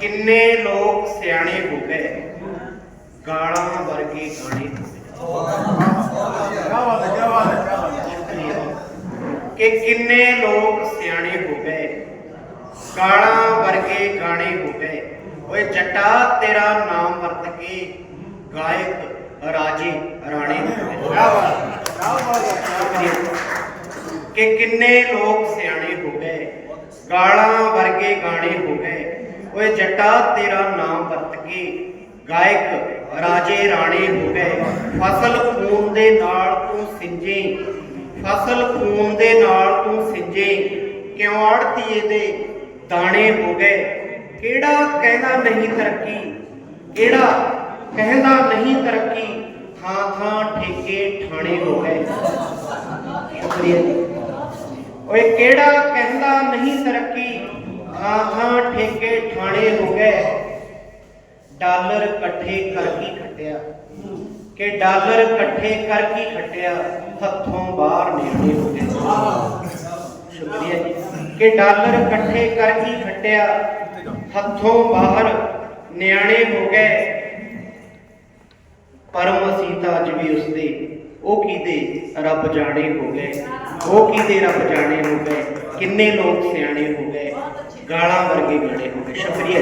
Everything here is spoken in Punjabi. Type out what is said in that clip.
ਕਿੰਨੇ ਲੋਕ ਸਿਆਣੇ ਹੋ ਗਏ ਗਾਲਾਂ ਵਰਗੇ ਗਾਣੇ ਹੋ ਗਏ ਕਿ ਕਿੰਨੇ ਲੋਕ ਸਿਆਣੇ ਹੋ ਗਏ ਗਾਲਾਂ ਵਰਗੇ ਗਾਣੇ ਹੋ ਗਏ ਓਏ ਜੱਟਾ ਤੇਰਾ ਨਾਮ ਵਰਤ ਕੇ ਗਾਇਕ ਰਾਜੇ ਰਾਣੇ ਹੋ ਗਏ ਕਿ ਕਿੰਨੇ ਲੋਕ ਸਿਆਣੇ ਹੋ ਗਏ ਗਾਲਾਂ ਵਰਗੇ ਗਾਣੇ ਹੋ ਗਏ ਓਏ ਜੱਟਾ, ਤੇਰਾ ਨਾਮ ਵਰਤ ਕੇ ਗਾਇਕ ਰਾਜੇ ਰਾਣੇ ਹੋ ਗਏ। ਫਸਲ ਖੂਨ ਦੇ ਨਾਲ ਤੂੰ ਸਿੰਜੇ, ਫਸਲ ਖੂਨ ਦੇ ਨਾਲ ਤੂੰ ਸਿੰਜੇ, ਕਿਉਂ ਆੜਤੀਏ ਦੇ ਦਾਣੇ ਹੋ ਗਏ। ਕਿਹੜਾ ਕਹਿੰਦਾ ਨਹੀਂ ਤਰੱਕੀ, ਕਿਹੜਾ ਕਹਿੰਦਾ ਨਹੀਂ ਤਰੱਕੀ, ਥਾਂ ਥਾਂ ਠੇਕੇ ਠਾਣੇ ਹੋ ਗਏ। ਸ਼ੁਕਰੀਆ। ਓਏ ਕਿਹੜਾ ਕਹਿੰਦਾ ਨਹੀਂ ਤਰੱਕੀ ਥਾਂ ਥਾਂ ਠੇਕੇ ਠਾਣੇ ਹੋ ਗਏ। ਡਾਲਰ ਇਕੱਠੇ ਕਰ ਕੀ ਖੱਟਿਆ। ਕਿ ਡਾਲਰ ਇਕੱਠੇ ਕਰ ਕੀ ਖੱਟਿਆ, ਹੱਥੋਂ ਬਾਹਰ ਨਿਆਣੇ ਹੋ ਗਏ। ਸ਼ੁਕਰੀਆ ਜੀ। ਕਿ ਡਾਲਰ ਇਕੱਠੇ ਕਰ ਕੀ ਖੱਟਿਆ, ਹੱਥੋਂ ਬਾਹਰ ਨਿਆਣੇ ਹੋ ਗਏ। ਪਰਮ ਸੀਤਾ ਅੱਜ ਵੀ ਉਸਦੇ, ਉਹ ਕੀਦੇ ਰੱਬ ਜਾਣੇ ਹੋ ਗਏ। ਉਹ ਕੀਦੇ ਰੱਬ ਜਾਣੇ ਹੋ ਗਏ। ਕਿੰਨੇ ਲੋਕ ਸਿਆਣੇ ਹੋ ਗਏ? ਗਾਲਾਂ ਵਰਗੇ ਗਾਣੇ ਹੋ ਗਏ। ਸ਼ੁਕਰੀਆ